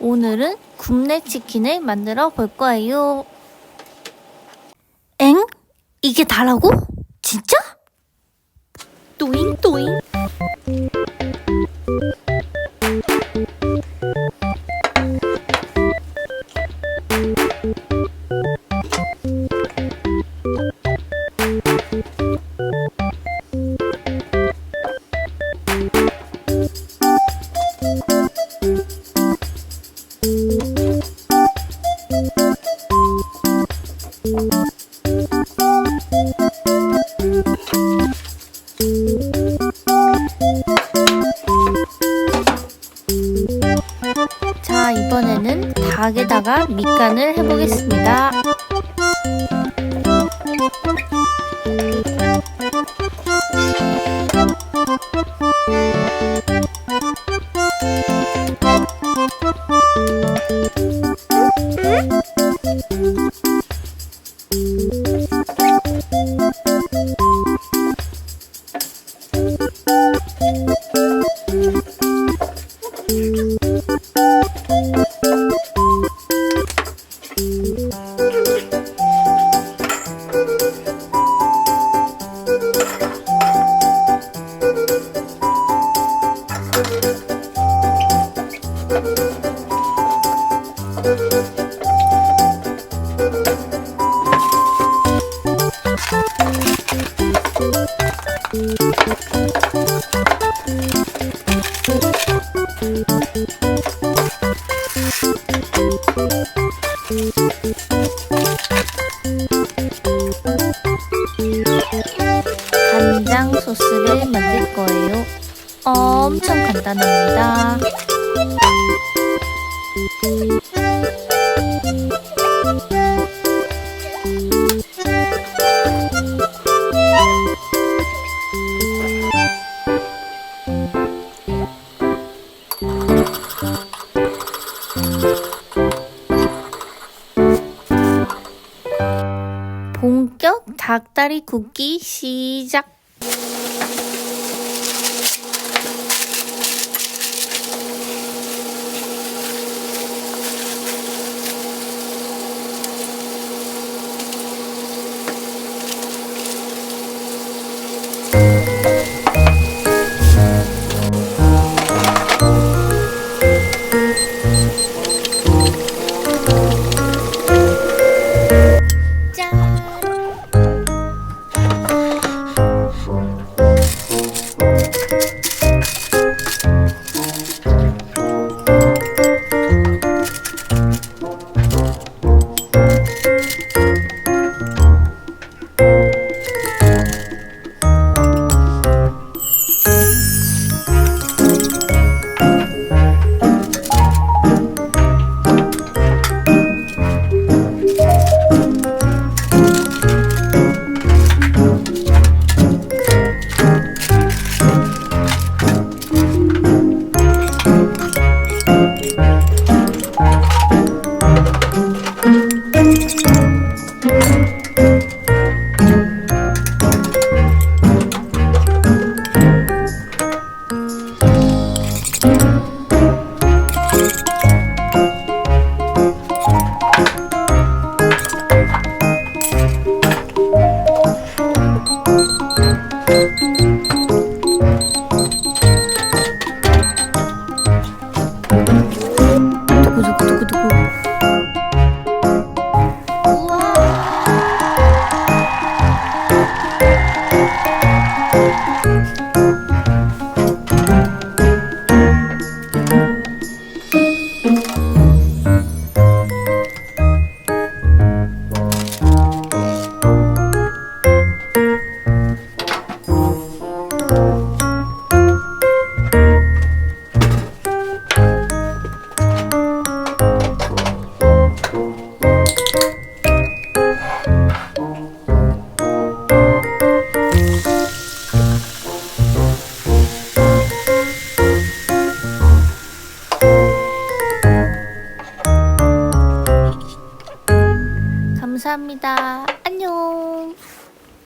오늘은 굽네 치킨을 만들어 볼 거예요. 엥? 이게 다라고? 진짜? 또잉 또잉. 이번에는 닭에다가 밑간을 해보겠습니다. 간장 소스를 만들 거예요. 엄청 간단합니다. 닭다리 굽기 시작! 감사합니다. 안녕.